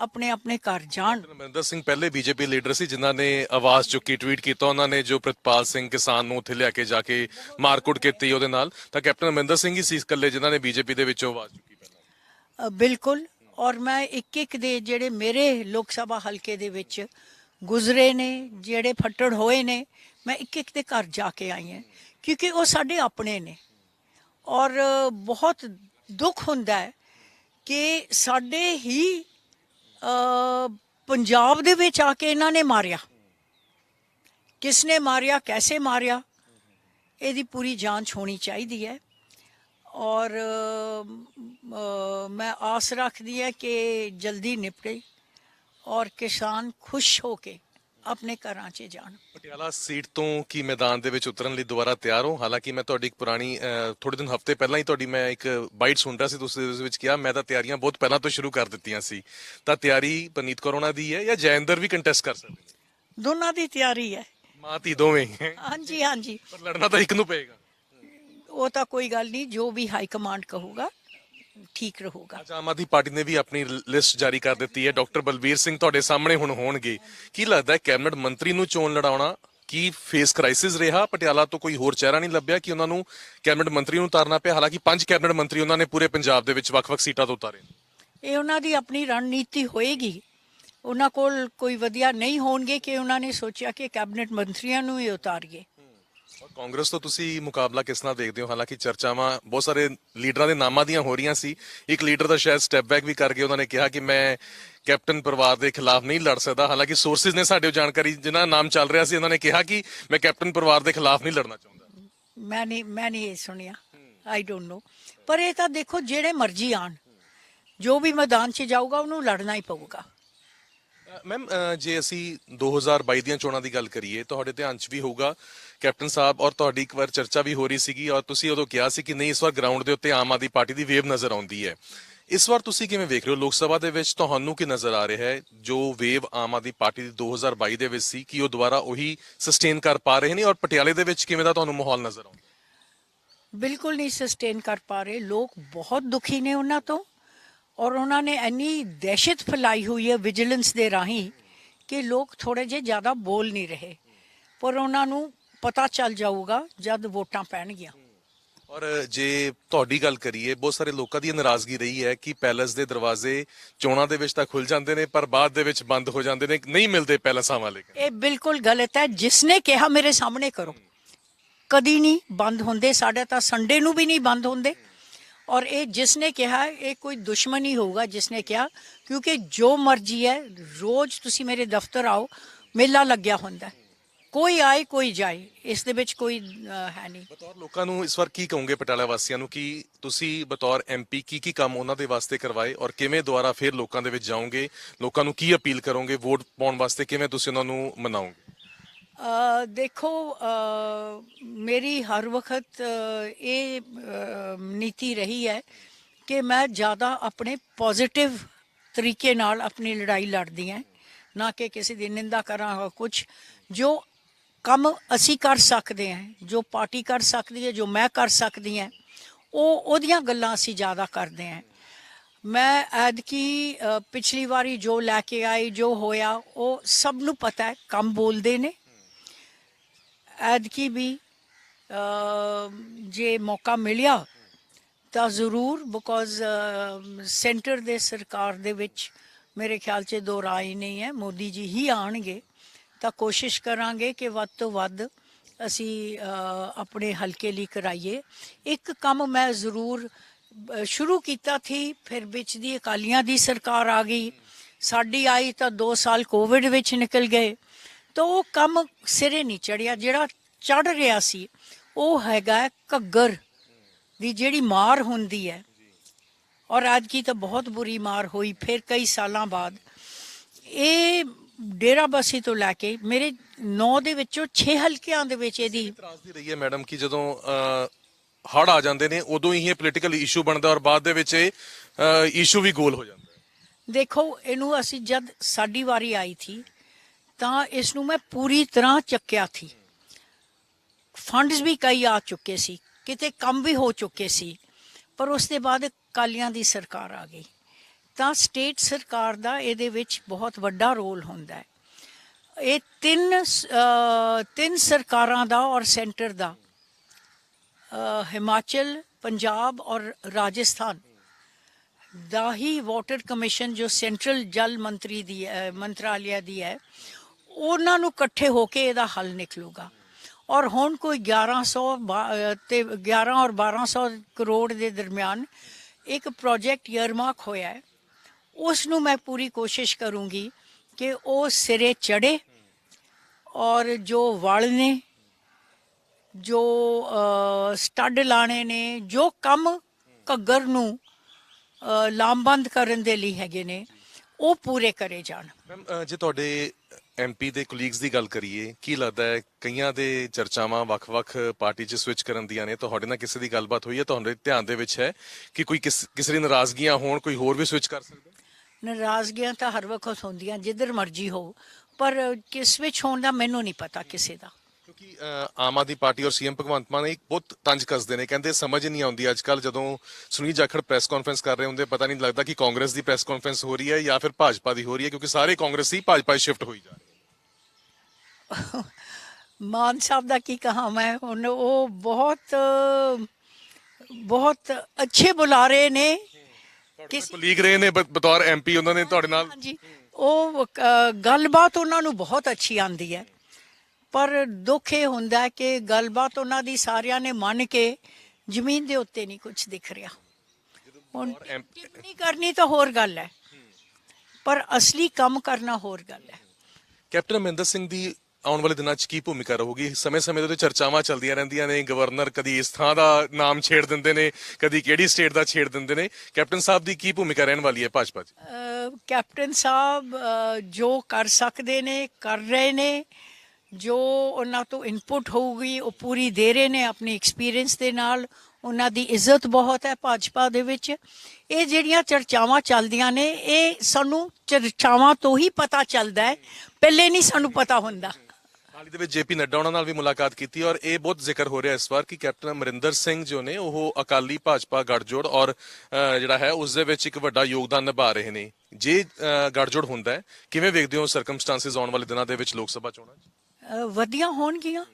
ਆਪਣੇ ਆਪਣੇ ਘਰ ਜਾਣ। ਅਮਰਿੰਦਰ ਸਿੰਘ, ਪਹਿਲੇ ਬੀਜੇਪੀ ਲੀਡਰ ਸੀ ਜਿਨ੍ਹਾਂ ਨੇ ਆਵਾਜ਼ ਚੁੱਕੀ, ਟਵੀਟ ਕੀਤਾ। ਉਹਨਾਂ ਨੇ ਜੋ ਪ੍ਰਿਤਪਾਲ ਸਿੰਘ ਕਿਸਾਨ ਨੂੰ ਉੱਥੇ ਲਿਆ ਕੇ ਜਾ ਕੇ ਮਾਰਕੁੱਟ ਕੀਤੀ ਉਹਦੇ ਨਾਲ। ਤਾਂ ਕੈਪਟਨ ਅਮਰਿੰਦਰ ਸਿੰਘ ਹੀ ਸੀ ਇਕੱਲੇ ਜਿਨ੍ਹਾਂ ਨੇ ਬੀਜੇਪੀ ਦੇ ਵਿੱਚੋਂ ਆਵਾਜ਼ ਚੁੱਕੀ। ਬਿਲਕੁਲ। ਔਰ ਮੈਂ ਇੱਕ ਇੱਕ ਦੇ ਜਿਹੜੇ ਮੇਰੇ ਲੋਕ ਸਭਾ ਹਲਕੇ ਦੇ ਵਿੱਚ ਗੁਜ਼ਰੇ ਨੇ, ਜਿਹੜੇ ਫੱਟੜ ਹੋਏ ਨੇ, ਮੈਂ ਇੱਕ ਇੱਕ ਦੇ ਘਰ ਜਾ ਕੇ ਆਈ ਹਾਂ। ਕਿਉਂਕਿ ਉਹ ਸਾਡੇ ਆਪਣੇ ਨੇ। ਔਰ ਬਹੁਤ ਦੁੱਖ ਹੁੰਦਾ ਹੈ ਕਿ ਸਾਡੇ ਹੀ ਪੰਜਾਬ ਦੇ ਵਿੱਚ ਆ ਕੇ ਇਹਨਾਂ ਨੇ ਮਾਰਿਆ। ਕਿਸ ਨੇ ਮਾਰਿਆ, ਕੈਸੇ ਮਾਰਿਆ? ਇਹਦੀ ਪੂਰੀ ਜਾਂਚ ਹੋਣੀ ਚਾਹੀਦੀ ਹੈ। ਔਰ ਮੈਂ ਆਸ ਰੱਖਦੀ ਹੈ ਕਿ ਜਲਦੀ ਨਿਪਟੇ ਔਰ ਕਿਸਾਨ ਖੁਸ਼ ਹੋ ਕੇ ਆਪਣੇ ਘਰਾਂ 'ਚ ਜਾਣ। ਪਟਿਆਲਾ ਸੀਟ ਤੋਂ ਕੀ ਮੈਦਾਨ ਦੇ ਵਿੱਚ ਉਤਰਨ ਲਈ ਦੁਬਾਰਾ ਤਿਆਰ ਹੋ? ਹਾਲਾਂਕਿ ਮੈਂ ਤੁਹਾਡੀ ਇੱਕ ਪੁਰਾਣੀ ਥੋੜੇ ਦਿਨ ਹਫ਼ਤੇ ਪਹਿਲਾਂ ਹੀ ਤੁਹਾਡੀ ਮੈਂ ਇੱਕ ਬਾਈਟ ਸੁਣ ਰਿਹਾ ਸੀ ਤੁਸੀਂ ਉਸ ਵਿੱਚ ਕਿਹਾ ਮੈਂ ਤਾਂ ਤਿਆਰੀਆਂ ਬਹੁਤ ਪਹਿਲਾਂ ਤੋਂ ਸ਼ੁਰੂ ਕਰ ਦਿੱਤੀਆਂ ਸੀ। ਤਾਂ ਤਿਆਰੀ ਪਨੀਤ ਕੌਰ ਉਹਨਾਂ ਦੀ ਹੈ ਜਾਂ ਜੈਂਦਰ ਵੀ ਕੰਟੈਸਟ ਕਰ ਸਕਦੇ ਨੇ? ਦੋਨਾਂ ਦੀ ਤਿਆਰੀ ਹੈ। ਮਾਂ ਦੋਵੇਂ। ਹਾਂਜੀ ਹਾਂਜੀ। ਪਰ ਲੜਨਾ ਤਾਂ ਇੱਕ ਨੂੰ ਪਏਗਾ। ਉਹ ਤਾਂ ਕੋਈ ਗੱਲ ਨਹੀਂ ਜੋ ਵੀ ਹਾਈ ਕਮਾਂਡ ਕਹੂਗਾ ਠੀਕ ਰਹੂਗਾ। ਅੱਜ ਆਮ ਆਦਮੀ ਪਾਰਟੀ ਨੇ ਵੀ ਆਪਣੀ ਲਿਸਟ ਜਾਰੀ ਕਰ ਦਿੱਤੀ ਹੈ। ਡਾਕਟਰ ਬਲਬੀਰ ਸਿੰਘ ਤੁਹਾਡੇ ਸਾਹਮਣੇ ਹੁਣ ਹੋਣਗੇ। ਕੀ ਲੱਗਦਾ ਹੈ ਕੈਬਨਿਟ ਮੰਤਰੀ ਨੂੰ ਚੋਣ ਲੜਾਉਣਾ ਕੀ ਫੇਸ ਕ੍ਰਾਈਸਿਸ ਰਿਹਾ? ਪਟਿਆਲਾ ਤੋਂ ਕੋਈ ਹੋਰ ਚਿਹਰਾ ਨਹੀਂ ਲੱਭਿਆ ਕਿ ਉਹਨਾਂ ਨੂੰ ਕੈਬਨਿਟ ਮੰਤਰੀ ਨੂੰ ਉਤਾਰਨਾ ਪਿਆ? ਹਾਲਾਂਕਿ ਪੰਜ ਕੈਬਨਿਟ ਮੰਤਰੀ ਉਹਨਾਂ ਨੇ ਪੂਰੇ ਪੰਜਾਬ ਦੇ ਵਿੱਚ ਵੱਖ-ਵੱਖ ਸੀਟਾਂ ਤੋਂ ਉਤਾਰੇ। ਇਹ ਉਹਨਾਂ ਦੀ ਆਪਣੀ ਰਣਨੀਤੀ ਹੋਏਗੀ। ਉਹਨਾਂ ਕੋਲ ਕੋਈ ਵਧੀਆ ਨਹੀਂ ਹੋਣਗੇ ਕਿ ਉਹਨਾਂ ਨੇ ਸੋਚਿਆ ਕਿ ਕੈਬਨਿਟ ਮੰਤਰੀਆਂ ਨੂੰ ਹੀ ਉਤਾਰੀਏ। ਕਾਂਗਰਸ ਤੋਂ ਤੁਸੀਂ ਮੁਕਾਬਲਾ ਕਿਸ ਨਾਲ ਦੇਖਦੇ ਹੋ? ਹਾਲਾਂਕਿ ਚਰਚਾਵਾਂ ਬਹੁਤ ਸਾਰੇ ਲੀਡਰਾਂ ਦੇ ਨਾਮਾਂ ਦੀਆਂ ਹੋ ਰਹੀਆਂ ਸੀ। ਇੱਕ ਲੀਡਰ ਦਾ ਸ਼ਾਇਦ ਸਟੈਪ ਬੈਕ ਵੀ ਕਰ ਗਏ ਉਹਨਾਂ ਨੇ ਕਿਹਾ ਕਿ ਮੈਂ ਕੈਪਟਨ ਪਰਿਵਾਰ ਦੇ ਖਿਲਾਫ ਨਹੀਂ ਲੜ ਸਕਦਾ। ਹਾਲਾਂਕਿ ਸੋਰਸਿਸ ਨੇ ਸਾਡੇ ਜਾਣਕਾਰੀ ਜਿਨ੍ਹਾਂ ਨਾਮ ਚੱਲ ਰਿਹਾ ਸੀ ਉਹਨਾਂ ਨੇ ਕਿਹਾ ਕਿ ਮੈਂ ਕੈਪਟਨ ਪਰਿਵਾਰ ਦੇ ਖਿਲਾਫ ਨਹੀਂ ਲੜਨਾ ਚਾਹੁੰਦਾ। ਮੈਂ ਨਹੀਂ ਮੈਂ ਨਹੀਂ ਇਹ ਸੁਣਿਆ। ਆਈ ਡੋਨਟ ਨੋ ਪਰ ਇਹ ਤਾਂ ਦੇਖੋ ਜਿਹੜੇ ਮਰਜ਼ੀ ਆਣ ਜੋ ਵੀ ਮੈਦਾਨ 'ਚ ਜਾਊਗਾ ਉਹਨੂੰ ਲੜਨਾ ਹੀ ਪਊਗਾ। ਮੈਮ ਜੇ ਅਸੀਂ 2022 ਦੀਆਂ ਚੋਣਾਂ ਦੀ ਗੱਲ ਕਰੀਏ ਤੁਹਾਡੇ ਧਿਆਨ 'ਚ ਵੀ ਹੋਊਗਾ ਕੈਪਟਨ ਸਾਹਿਬ, ਔਰ ਤੁਹਾਡੀ ਇੱਕ ਵਾਰ ਚਰਚਾ ਵੀ ਹੋ ਰਹੀ ਸੀਗੀ, ਔਰ ਤੁਸੀਂ ਉਦੋਂ ਕਿਹਾ ਸੀ ਕਿ ਨਹੀਂ, ਇਸ ਵਾਰ ਗਰਾਊਂਡ ਦੇ ਉੱਤੇ ਆਮ ਆਦਮੀ ਪਾਰਟੀ ਦੀ ਵੇਵ ਨਜ਼ਰ ਆਉਂਦੀ ਹੈ। ਇਸ ਵਾਰ ਤੁਸੀਂ ਕਿਵੇਂ ਵੇਖ ਰਹੇ ਹੋ? ਲੋਕ ਸਭਾ ਦੇ ਵਿੱਚ ਤੁਹਾਨੂੰ ਕੀ ਨਜ਼ਰ ਆ ਰਿਹਾ ਹੈ? ਜੋ ਵੇਵ ਆਮ ਆਦਮੀ ਪਾਰਟੀ ਦੀ 2022 ਦੇ ਵਿੱਚ ਸੀ, ਕਿ ਉਹ ਦੁਬਾਰਾ ਉਹੀ ਸਸਟੇਨ ਕਰ ਪਾ ਰਹੇ ਨੇ? ਔਰ ਪਟਿਆਲੇ ਦੇ ਵਿੱਚ ਕਿਵੇਂ ਦਾ ਤੁਹਾਨੂੰ ਮਾਹੌਲ ਨਜ਼ਰ ਆਉਂਦਾ? ਬਿਲਕੁਲ ਨਹੀਂ ਸਸਟੇਨ ਕਰ ਪਾ ਰਹੇ। ਲੋਕ ਬਹੁਤ ਦੁਖੀ ਨੇ ਉਹਨਾਂ ਤੋਂ, ਔਰ ਉਹਨਾਂ ਨੇ ਇੰਨੀ ਦਹਿਸ਼ਤ ਫੈਲਾਈ ਹੋਈ ਹੈ ਵਿਜੀਲੈਂਸ ਦੇ ਰਾਹੀਂ ਕਿ ਲੋਕ ਥੋੜੇ ਜਿਹਾ ਜ਼ਿਆਦਾ ਬੋਲ ਨਹੀਂ ਰਹੇ। ਪਰ ਉਹਨਾਂ ਨੂੰ ਪਤਾ ਚੱਲ ਜਾਊਗਾ ਜਦ ਵੋਟਾਂ ਪੈਣਗੀਆਂ। ਔਰ ਜੇ ਤੁਹਾਡੀ ਗੱਲ ਕਰੀਏ ਬਹੁਤ ਸਾਰੇ ਲੋਕਾਂ ਦੀ ਨਾਰਾਜ਼ਗੀ ਰਹੀ ਹੈ ਕਿ ਪੈਲਸ ਦੇ ਦਰਵਾਜ਼ੇ ਚੋਣਾਂ ਦੇ ਵਿੱਚ ਤਾਂ ਖੁੱਲ ਜਾਂਦੇ ਨੇ ਪਰ ਬਾਅਦ ਦੇ ਵਿੱਚ ਬੰਦ ਹੋ ਜਾਂਦੇ ਨੇ ਨਹੀਂ ਮਿਲਦੇ ਪੈਲਸਾਂ ਵਾਲੇ ਇਹ ਬਿਲਕੁਲ ਗਲਤ ਹੈ। ਜਿਸਨੇ ਕਿਹਾ ਮੇਰੇ ਸਾਹਮਣੇ ਕਰੋ। ਕਦੀ ਨਹੀਂ ਬੰਦ ਹੁੰਦੇ ਸਾਡੇ ਤਾਂ ਸੰਡੇ ਨੂੰ ਵੀ ਨਹੀਂ ਬੰਦ ਹੁੰਦੇ। ਔਰ ਇਹ ਜਿਸਨੇ ਕਿਹਾ ਇਹ ਕੋਈ ਦੁਸ਼ਮਣ ਹੀ ਹੋਊਗਾ ਜਿਸਨੇ ਕਿਹਾ ਕਿਉਂਕਿ ਜੋ ਮਰਜ਼ੀ ਹੈ ਰੋਜ਼ ਤੁਸੀਂ ਮੇਰੇ ਦਫ਼ਤਰ ਆਓ ਮੇਲਾ ਲੱਗਿਆ ਹੁੰਦਾ। ਕੋਈ ਆਏ ਕੋਈ ਜਾਏ ਇਸ ਦੇ ਵਿੱਚ ਕੋਈ ਅਹ, ਹੈ ਨਹੀਂ। ਬਤੌਰ ਲੋਕਾਂ ਨੂੰ ਇਸ ਵਾਰ ਕੀ ਕਹੋਗੇ ਪਟਿਆਲਾ ਵਾਸੀਆਂ ਨੂੰ ਕਿ ਤੁਸੀਂ ਬਤੌਰ ਐਮਪੀ ਕੀ ਕੀ ਕੰਮ ਉਹਨਾਂ ਦੇ ਵਾਸਤੇ ਕਰਵਾਏ ਔਰ ਕਿਵੇਂ ਦੁਆਰਾ ਫਿਰ ਲੋਕਾਂ ਦੇ ਵਿੱਚ ਜਾਓਗੇ? ਲੋਕਾਂ ਨੂੰ ਕੀ ਅਪੀਲ ਕਰੋਗੇ? ਵੋਟ ਪਾਉਣ ਵਾਸਤੇ ਕਿਵੇਂ ਤੁਸੀਂ ਉਹਨਾਂ ਨੂੰ ਮਨਾਓਗੇ? ਅ, ਦੇਖੋ ਅ, ਮੇਰੀ ਹਰ ਵਕਤ ਅ, ਇਹ ਅ, ਨੀਤੀ ਰਹੀ ਹੈ ਕਿ ਮੈਂ ਜ਼ਿਆਦਾ ਆਪਣੇ ਪੋਜ਼ਿਟਿਵ ਤਰੀਕੇ ਨਾਲ ਆਪਣੀ ਲੜਾਈ ਲੜਦੀ ਹਾਂ। ਨਾ ਕਿ ਕਿਸੇ ਦੀ ਨਿੰਦਾ ਕਰਾਂ ਕੁਝ ਜੋ ਕੰਮ ਅਸੀਂ ਕਰ ਸਕਦੇ ਹਾਂ ਜੋ ਪਾਰਟੀ ਕਰ ਸਕਦੀ ਹੈ ਜੋ ਮੈਂ ਕਰ ਸਕਦੀ ਹਾਂ ਉਹ ਉਹਦੀਆਂ ਗੱਲਾਂ ਅਸੀਂ ਜ਼ਿਆਦਾ ਕਰਦੇ ਹਾਂ। ਮੈਂ ਐਦਕੀ ਅ, ਪਿਛਲੀ ਵਾਰੀ ਜੋ ਲੈ ਕੇ ਆਈ ਜੋ ਹੋਇਆ ਉਹ ਸਭ ਨੂੰ ਪਤਾ ਹੈ ਕੰਮ ਬੋਲਦੇ ਨੇ। ਐਦਕੀ ਵੀ ਜੇ ਮੌਕਾ ਮਿਲਿਆ ਤਾਂ ਜ਼ਰੂਰ ਬਿਕੋਜ਼ ਸੈਂਟਰ ਦੇ ਸਰਕਾਰ ਦੇ ਵਿੱਚ ਮੇਰੇ ਖਿਆਲ 'ਚ ਦੋ ਰਾਏ ਨਹੀਂ ਹੈ ਮੋਦੀ ਜੀ ਹੀ ਆਣਗੇ ਤਾਂ ਕੋਸ਼ਿਸ਼ ਕਰਾਂਗੇ ਕਿ ਵੱਧ ਤੋਂ ਵੱਧ ਅਸੀਂ ਆਪਣੇ ਹਲਕੇ ਲਈ ਕਰਾਈਏ। ਇੱਕ ਕੰਮ ਮੈਂ ਜ਼ਰੂਰ ਸ਼ੁਰੂ ਕੀਤਾ ਸੀ, ਫਿਰ ਵਿੱਚ ਦੀ ਅਕਾਲੀਆਂ ਦੀ ਸਰਕਾਰ ਆ ਗਈ। ਸਾਡੀ ਆਈ ਤਾਂ 2 ਸਾਲ ਕੋਵਿਡ ਵਿੱਚ ਨਿਕਲ ਗਏ। ਤਾਂ ਉਹ ਕੰਮ ਸਿਰੇ ਨਹੀਂ ਚੜਿਆ। ਜਿਹੜਾ ਚੜ ਰਿਹਾ ਸੀ, ਉਹ ਹੈਗਾ ਘੱਗਰ ਦੀ ਜਿਹੜੀ ਮਾਰ ਹੁੰਦੀ ਹੈ। ਔਰ ਅੱਜ ਕੀ ਤਾਂ ਬਹੁਤ ਬੁਰੀ ਮਾਰ ਹੋਈ, ਫਿਰ ਕਈ ਸਾਲਾਂ ਬਾਅਦ। ਇਹ ਡੇਰਾ ਬਸੀ ਤੋਂ ਲੈ ਕੇ ਮੇਰੇ 9 ਦੇ ਵਿੱਚੋਂ 6 ਹਲਕਿਆਂ ਦੇ ਵਿੱਚ ਇਹਦੀ ਇਤਰਾਜ਼ ਦੀ ਰਹੀ ਹੈ ਮੈਡਮ ਕਿ ਜਦੋਂ ਹੜ ਆ ਜਾਂਦੇ ਨੇ ਉਦੋਂ ਹੀ ਇਹ ਪੋਲੀਟੀਕਲ ਇਸ਼ੂ ਬਣਦਾ ਔਰ ਬਾਅਦ ਦੇ ਵਿੱਚ ਇਹ ਇਸ਼ੂ ਵੀ ਗੋਲ ਹੋ ਜਾਂਦਾ ਦੇਖੋ ਇਹਨੂੰ ਅਸੀਂ ਜਦ ਸਾਡੀ ਵਾਰੀ ਆਈ ਥੀ ਤਾਂ ਇਸ ਨੂੰ ਮੈਂ ਪੂਰੀ ਤਰ੍ਹਾਂ ਚੱਕਿਆ ਥੀ। ਫੰਡਸ ਵੀ ਕਈ ਆ ਚੁੱਕੇ ਸੀ ਕਿਤੇ ਕੰਮ ਵੀ ਹੋ ਚੁੱਕੇ ਸੀ ਪਰ ਉਸ ਦੇ ਬਾਅਦ ਕਾਲੀਆਂ ਦੀ ਸਰਕਾਰ ਆ ਗਈ। ਤਾਂ ਸਟੇਟ ਸਰਕਾਰ ਦਾ ਇਹਦੇ ਵਿੱਚ ਬਹੁਤ ਵੱਡਾ ਰੋਲ ਹੁੰਦਾ ਹੈ। ਇਹ ਤਿੰਨ ਤਿੰਨ ਸਰਕਾਰਾਂ ਦਾ ਔਰ ਸੈਂਟਰ ਦਾ ਹਿਮਾਚਲ, ਪੰਜਾਬ ਔਰ ਰਾਜਸਥਾਨ। ਦਾ ਹੀ ਵਾਟਰ ਕਮਿਸ਼ਨ ਜੋ ਸੈਂਟਰਲ ਜਲ ਮੰਤਰੀ ਦੀ ਹੈ ਮੰਤਰਾਲਿਆ ਦੀ ਹੈ, ਉਹਨਾਂ ਨੂੰ ਇਕੱਠੇ ਹੋ ਕੇ ਇਹਦਾ ਹੱਲ ਨਿਕਲੂਗਾ। ਔਰ ਹੁਣ ਕੋਈ 1100 ਬਾ- ਅਹ, ਤੇ 11 ਔਰ 1200 ਕਰੋੜ ਦੇ ਦਰਮਿਆਨ ਇੱਕ ਪ੍ਰੋਜੈਕਟ ਯਰਮਾਰਕ ਹੋਇਆ ਹੈ। ਉਸ ਨੂੰ ਮੈਂ ਪੂਰੀ ਕੋਸ਼ਿਸ਼ ਕਰੂੰਗੀ ਕਿ ਉਹ ਸਿਰੇ ਚੜੇ ਔਰ ਜੋ ਵਲ ਨੇ ਜੋ ਸਟੱਡ ਲਾਣੇ ਨੇ ਜੋ ਕੰਮ ਘੱਗਰ ਨੂੰ ਲਾਮਬੰਦ ਕਰਨ ਦੇ ਲਈ ਹੈਗੇ ਨੇ ਉਹ ਪੂਰੇ ਕਰੇ ਜਾਣ ਮੈਮ ਜੇ ਤੁਹਾਡੇ ਐਮਪੀ ਦੇ ਕੋਲੀਗਸ ਦੀ ਗੱਲ ਕਰੀਏ ਕੀ ਲੱਗਦਾ ਹੈ ਕਈਆਂ ਦੇ ਚਰਚਾਵਾਂ ਵੱਖ-ਵੱਖ ਪਾਰਟੀ 'ਚ ਸਵਿਚ ਕਰਨ ਦੀਆਂ ਨੇ ਤੁਹਾਡੇ ਨਾਲ ਕਿਸੇ ਦੀ ਗੱਲਬਾਤ ਹੋਈ ਹੈ ਤੁਹਾਡੇ ਧਿਆਨ ਦੇ ਵਿੱਚ ਹੈ ਕਿ ਕੋਈ ਕਿਸੇ ਦੀ ਨਾਰਾਜ਼ਗੀਆਂ ਹੋਣ ਕੋਈ ਹੋਰ ਵੀ ਸਵਿਚ ਕਰ ਸਕਦਾ ਨਾਰਾਜ਼ਗੀਆਂ ਤਾਂ ਹਰ ਵਕਤ ਹੁੰਦੀਆਂ ਜਿੱਧਰ ਮਰਜ਼ੀ ਹੋ ਪਰ ਕਿਸ ਵਿੱਚ ਹੋਣ ਦਾ ਮੈਨੂੰ ਨਹੀਂ ਪਤਾ ਕਿਸੇ ਦਾ। ਕਿਉਂਕਿ ਆਮ ਆਦਮੀ ਪਾਰਟੀ ਔਰ ਸੀਐਮ ਭਗਵੰਤ ਮਾਨ ਇੱਕ ਬਹੁਤ ਤੰਜ ਕੱਸਦੇ ਨੇ ਕਹਿੰਦੇ ਸਮਝ ਨਹੀਂ ਆਉਂਦੀ ਅੱਜ ਕੱਲ ਜਦੋਂ ਸੁਨੀਲ ਜਾਖੜ ਪ੍ਰੈਸ ਕਾਨਫਰੰਸ ਕਰ ਰਹੇ ਹੁੰਦੇ ਪਤਾ ਨਹੀਂ ਲੱਗਦਾ ਕਿ ਕਾਂਗਰਸ ਦੀ ਪ੍ਰੈਸ ਕਾਨਫਰੰਸ ਹੋ ਰਹੀ ਹੈ ਜਾਂ ਫਿਰ ਭਾਜਪਾ ਦੀ ਹੋ ਰਹੀ ਹੈ ਕਿਉਂਕਿ ਸਾਰੇ ਕਾਂਗਰਸੀ ਭਾਜਪਾ 'ਚ ਸ਼ਿਫਟ ਹੋਈ ਜਾ ਰਹੇ ਮਾਨ ਸਾਹਿਬ ਦਾ ਕੀ ਕਹਾ ਮੈਂ? ਉਹ ਬਹੁਤ ਬਹੁਤ ਅੱਛੇ ਬੁਲਾਰੇ ਨੇ। ਕਿਸ ਕੁਲੀਗ ਰਹੇ ਨੇ ਬ- ਬਤੌਰ ਐਮਪੀ ਉਹਨਾਂ ਨੇ ਤੁਹਾਡੇ ਨਾਲ। ਹਾਂਜੀ ਉਹ ਅ, ਗੱਲਬਾਤ ਉਹਨਾਂ ਨੂੰ ਬਹੁਤ ਅੱਛੀ ਆਂਦੀ ਹੈ। ਪਰ ਦੁੱਖ ਇਹ ਹੁੰਦਾ ਹੈ ਕਿ ਗੱਲਬਾਤ ਉਹਨਾਂ ਦੀ ਸਾਰਿਆਂ ਨੇ ਮੰਨ ਕੇ ਜ਼ਮੀਨ ਦੇ ਉੱਤੇ ਨਹੀਂ ਕੁਝ ਦਿਖ ਰਿਹਾ। ਹੁਣ ਟਿੱਪਣੀ ਕਰਨੀ ਤਾਂ ਹੋਰ ਗੱਲ ਹੈ। ਪਰ ਅਸਲੀ ਕੰਮ ਕਰਨਾ ਹੋਰ ਗੱਲ ਹੈ। ਕੈਪਟਨ ਅਮਰਿੰਦਰ ਸਿੰਘ ਦੀ ਆਉਣ ਵਾਲੇ ਦਿਨਾਂ 'ਚ ਕੀ ਭੂਮਿਕਾ ਰਹੂਗੀ? ਸਮੇਂ-ਸਮੇਂ ਦੇ ਚਰਚਾਵਾਂ ਚੱਲਦੀਆਂ ਰਹਿੰਦੀਆਂ ਨੇ, ਗਵਰਨਰ ਕਦੀ ਇਸ ਥਾਂ ਦਾ ਨਾਮ ਛੇੜ ਦਿੰਦੇ ਨੇ, ਕਦੀ ਕਿਹੜੀ ਸਟੇਟ ਦਾ ਛੇੜ ਦਿੰਦੇ ਨੇ। ਕੈਪਟਨ ਸਾਹਿਬ ਦੀ ਕੀ ਭੂਮਿਕਾ ਰਹਿਣ ਵਾਲੀ ਹੈ ਭਾਜਪਾ 'ਚ? ਕੈਪਟਨ ਸਾਹਿਬ ਜੋ ਕਰ ਸਕਦੇ ਨੇ, ਕਰ ਰਹੇ ਨੇ। ਜੋ ਉਹਨਾਂ ਤੋਂ ਇਨਪੁਟ ਹੋਊਗੀ, ਉਹ ਪੂਰੀ ਦੇ ਰਹੇ ਨੇ ਆਪਣੀ ਐਕਸਪੀਰੀਅੰਸ ਦੇ ਨਾਲ। ਉਹਨਾਂ ਦੀ ਇੱਜ਼ਤ ਬਹੁਤ ਹੈ ਭਾਜਪਾ ਦੇ ਵਿੱਚ। ਇਹ ਜਿਹੜੀਆਂ ਚਰਚਾਵਾਂ ਚੱਲਦੀਆਂ ਨੇ, ਇਹ ਸਾਨੂੰ ਚਰਚਾਵਾਂ ਤੋਂ ਹੀ ਪਤਾ ਚੱਲਦਾ ਹੈ। ਪਹਿਲੇ ਨਹੀਂ ਸਾਨੂੰ ਪਤਾ ਹੁੰਦਾ। ਹਾਲ ਦੇ ਵਿੱਚ ਜੇਪੀ ਨੱਡਾ ਉਹਨਾਂ ਨਾਲ ਵੀ ਮੁਲਾਕਾਤ ਕੀਤੀ ਔਰ ਇਹ ਬਹੁਤ ਜ਼ਿਕਰ ਹੋ ਰਿਹਾ ਇਸ ਵਾਰ ਕਿ ਕੈਪਟਨ ਅਮਰਿੰਦਰ ਸਿੰਘ ਜੋ ਨੇ ਉਹ ਅਕਾਲੀ ਭਾਜਪਾ ਗੱਠਜੋੜ ਔਰ ਜਿਹੜਾ ਹੈ ਉਸ ਦੇ ਵਿੱਚ ਇੱਕ ਵੱਡਾ ਯੋਗਦਾਨ ਨਿਭਾ ਰਹੇ ਨੇ। ਜੇ ਗੱਠਜੋੜ ਹੁੰਦਾ ਹੈ ਕਿਵੇਂ ਵੇਖਦੇ ਹੋ ਸਰਕਮਸਟੈਂਸਸ ਆਉਣ ਵਾਲੇ ਦਿਨਾਂ ਦੇ ਵਿੱਚ ਲੋਕ ਸਭਾ ਚੋਣਾਂ ਵਧੀਆ ਹੋਣਗੀਆਂ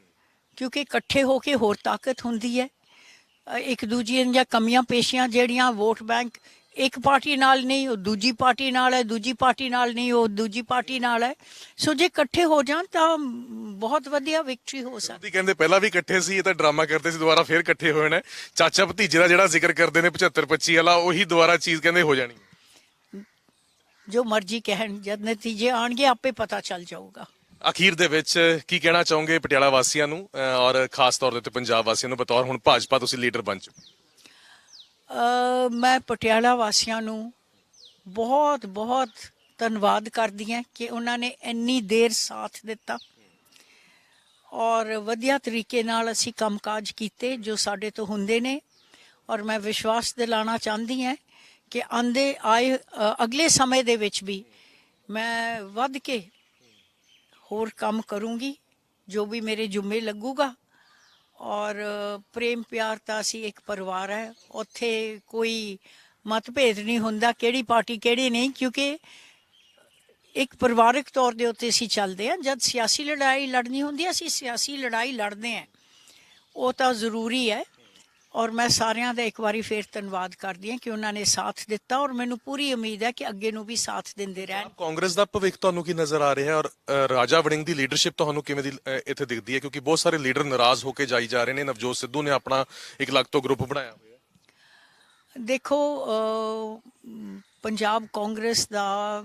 ਕਿਉਂਕਿ ਇਕੱਠੇ ਹੋ ਕੇ ਹੋਰ ਤਾਕਤ ਹੁੰਦੀ ਹੈ। ਅ, ਇੱਕ ਦੂਜੇ ਦੀਆਂ ਕਮੀਆਂ ਪੇਸ਼ੀਆਂ ਜਿਹੜੀਆਂ ਵੋਟ ਬੈਂਕ ਇੱਕ ਪਾਰਟੀ ਨਾਲ ਨਹੀਂ ਉਹ ਦੂਜੀ ਪਾਰਟੀ ਨਾਲ ਹੈ ਦੂਜੀ ਪਾਰਟੀ ਨਾਲ ਨਹੀਂ ਉਹ ਦੂਜੀ ਪਾਰਟੀ ਨਾਲ ਹੈ। ਸੋ ਜੇ ਇਕੱਠੇ ਹੋ ਜਾਣ ਤਾਂ ਬਹੁਤ ਵਧੀਆ ਵਿਕਟਰੀ ਹੋ ਸਕਦੀ। ਕਹਿੰਦੇ ਪਹਿਲਾਂ ਵੀ ਇਕੱਠੇ ਸੀ ਇਹ ਤਾਂ ਡਰਾਮਾ ਕਰਦੇ ਸੀ ਦੁਬਾਰਾ ਫੇਰ ਇਕੱਠੇ ਹੋਏ ਨੇ। ਚਾਚਾ ਭਤੀਜੇ ਦਾ ਜਿਹੜਾ ਜ਼ਿਕਰ ਕਰਦੇ ਨੇ 75 25 ਵਾਲਾ ਉਹੀ ਦੁਬਾਰਾ ਚੀਜ਼ ਕਹਿੰਦੇ ਹੋ ਜਾਣੀ। ਜੋ ਮਰਜ਼ੀ ਕਹਿਣ ਜਦ ਨਤੀਜੇ ਆਣਗੇ ਆਪੇ ਪਤਾ ਚੱਲ ਜਾਊਗਾ। ਅਖੀਰ ਦੇ ਵਿੱਚ ਕੀ ਕਹਿਣਾ ਚਾਹੋਗੇ ਪਟਿਆਲਾ ਵਾਸੀਆਂ ਨੂੰ ਔਰ ਖਾਸ ਤੌਰ ਉੱਤੇ ਪੰਜਾਬ ਵਾਸੀਆਂ ਨੂੰ? ਬਤੌਰ ਹੁਣ ਭਾਜਪਾ ਤੁਸੀਂ ਲੀਡਰ ਬਣ ਚੁੱਕੇ ਮੈਂ ਪਟਿਆਲਾ ਵਾਸੀਆਂ ਨੂੰ ਬਹੁਤ ਬਹੁਤ ਧੰਨਵਾਦ ਕਰਦੀ ਹਾਂ ਕਿ ਉਹਨਾਂ ਨੇ ਇੰਨੀ ਦੇਰ ਸਾਥ ਦਿੱਤਾ ਔਰ ਵਧੀਆ ਤਰੀਕੇ ਨਾਲ ਅਸੀਂ ਕੰਮਕਾਜ ਕੀਤੇ ਜੋ ਸਾਡੇ ਤੋਂ ਹੁੰਦੇ ਨੇ ਔਰ ਮੈਂ ਵਿਸ਼ਵਾਸ ਦਿਲਾਣਾ ਚਾਹੁੰਦੀ ਹਾਂ ਕਿ ਆਂਦੇ ਆਏ ਅਗਲੇ ਸਮੇਂ ਦੇ ਵਿੱਚ ਵੀ ਮੈਂ ਵੱਧ ਕੇ ਹੋਰ ਕੰਮ ਕਰੂੰਗੀ ਜੋ ਵੀ ਮੇਰੇ ਜੁਮੇ ਲੱਗੂਗਾ। ਔਰ ਪ੍ਰੇਮ ਪਿਆਰ ਤਾਂ ਅਸੀਂ ਇੱਕ ਪਰਿਵਾਰ ਹੈ। ਉੱਥੇ ਕੋਈ ਮਤਭੇਦ ਨਹੀਂ ਹੁੰਦਾ ਕਿਹੜੀ ਪਾਰਟੀ ਕਿਹੜੀ ਨਹੀਂ, ਕਿਉਂਕਿ ਇੱਕ ਪਰਿਵਾਰਕ ਤੌਰ ਦੇ ਉੱਤੇ ਅਸੀਂ ਚੱਲਦੇ ਹਾਂ। ਜਦ ਸਿਆਸੀ ਲੜਾਈ ਲੜਨੀ ਹੁੰਦੀ ਹੈ, ਅਸੀਂ ਸਿਆਸੀ ਲੜਾਈ ਲੜਦੇ ਹਾਂ। ਉਹ ਤਾਂ ਜ਼ਰੂਰੀ ਹੈ। ਔਰ ਮੈਂ ਸਾਰਿਆਂ ਦਾ ਇੱਕ ਵਾਰੀ ਫੇਰ ਧੰਨਵਾਦ ਕਰਦੀ ਹਾਂ ਕਿ ਉਹਨਾਂ ਨੇ ਸਾਥ ਦਿੱਤਾ ਔਰ ਮੈਨੂੰ ਪੂਰੀ ਉਮੀਦ ਹੈ ਕਿ ਅੱਗੇ ਨੂੰ ਵੀ ਸਾਥ ਦਿੰਦੇ ਰਹਿਣ। ਕਾਂਗਰਸ ਦਾ ਭਵਿੱਖ ਤੁਹਾਨੂੰ ਕੀ ਨਜ਼ਰ ਆ ਰਿਹਾ ਹੈ ਔਰ ਰਾਜਾ ਵੜਿੰਗ ਦੀ ਲੀਡਰਸ਼ਿਪ ਤੁਹਾਨੂੰ ਕਿਵੇਂ ਦੀ ਇੱਥੇ ਦਿਖਦੀ ਹੈ? ਕਿਉਂਕਿ ਬਹੁਤ ਸਾਰੇ ਲੀਡਰ ਨਾਰਾਜ਼ ਹੋ ਕੇ ਜਾਈ ਜਾ ਰਹੇ ਨੇ। ਨਵਜੋਤ ਸਿੱਧੂ ਨੇ ਆਪਣਾ ਇੱਕ ਲੱਖ ਤੋਂ ਗਰੁੱਪ ਬਣਾਇਆ ਹੋਇਆ ਦੇਖੋ ਪੰਜਾਬ ਕਾਂਗਰਸ ਦਾ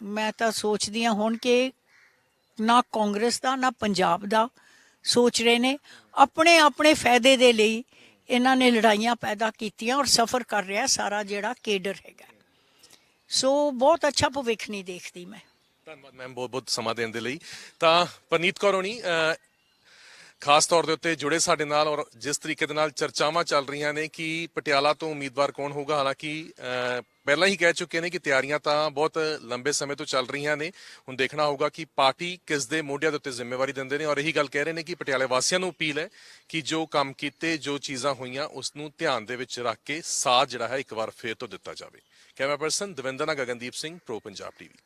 ਮੈਂ ਤਾਂ ਸੋਚਦੀ ਹਾਂ ਹੁਣ ਕਿ ਨਾ ਕਾਂਗਰਸ ਦਾ ਨਾ ਪੰਜਾਬ ਦਾ। ਸੋਚ ਰਹੇ ਨੇ, ਆਪਣੇ ਆਪਣੇ ਫਾਇਦੇ ਦੇ ਲਈ ਇਹਨਾਂ ਨੇ ਲੜਾਈਆਂ ਪੈਦਾ ਕੀਤੀਆਂ ਔਰ ਸਫਰ ਕਰ ਰਿਹਾ ਸਾਰਾ ਜਿਹੜਾ ਕੇਡਰ ਹੈਗਾ। ਸੋ ਬਹੁਤ ਅੱਛਾ ਭਵਿੱਖ ਨਹੀਂ ਦੇਖਦੀ ਮੈਂ। ਧੰਨਵਾਦ ਮੈਮ ਬਹੁਤ ਬਹੁਤ ਸਮਾਂ ਦੇਣ ਦੇ ਲਈ। ਤਾਂ ਪਰਨੀਤ ਕੌਰ ਹੋਣੀ ਖਾਸ ਤੌਰ ਦੇ ਉੱਤੇ ਜੁੜੇ ਸਾਡੇ ਨਾਲ ਔਰ ਜਿਸ ਤਰੀਕੇ ਦੇ ਨਾਲ ਚਰਚਾਵਾਂ ਚੱਲ ਰਹੀਆਂ ਨੇ ਕਿ ਪਟਿਆਲਾ ਤੋਂ ਉਮੀਦਵਾਰ ਕੌਣ ਹੋਊਗਾ, ਹਾਲਾਂਕਿ ਪਹਿਲਾਂ ਹੀ ਕਹਿ ਚੁੱਕੇ ਨੇ ਕਿ ਤਿਆਰੀਆਂ ਤਾਂ ਬਹੁਤ ਲੰਬੇ ਸਮੇਂ ਤੋਂ ਚੱਲ ਰਹੀਆਂ ਨੇ। ਹੁਣ ਦੇਖਣਾ ਹੋਊਗਾ ਕਿ ਪਾਰਟੀ ਕਿਸ ਦੇ ਮੋਢਿਆਂ ਦੇ ਉੱਤੇ ਜ਼ਿੰਮੇਵਾਰੀ ਦਿੰਦੇ ਨੇ ਔਰ ਇਹੀ ਗੱਲ ਕਹਿ ਰਹੇ ਨੇ ਕਿ ਪਟਿਆਲੇ ਵਾਸੀਆਂ ਨੂੰ ਅਪੀਲ ਹੈ ਕਿ ਜੋ ਕੰਮ ਕੀਤੇ, ਜੋ ਚੀਜ਼ਾਂ ਹੋਈਆਂ, ਉਸ ਨੂੰ ਧਿਆਨ ਦੇ ਵਿੱਚ ਰੱਖ ਕੇ ਸਾਥ ਜਿਹੜਾ ਹੈ ਇੱਕ ਵਾਰ ਫੇਰ ਤੋਂ ਦਿੱਤਾ ਜਾਵੇ। ਕੈਮਰਾ ਪਰਸਨ ਦਵਿੰਦਰ ਨਾਲ ਗਗਨਦੀਪ ਸਿੰਘ, ਪ੍ਰੋ ਪੰਜਾਬ ਟੀਵੀ।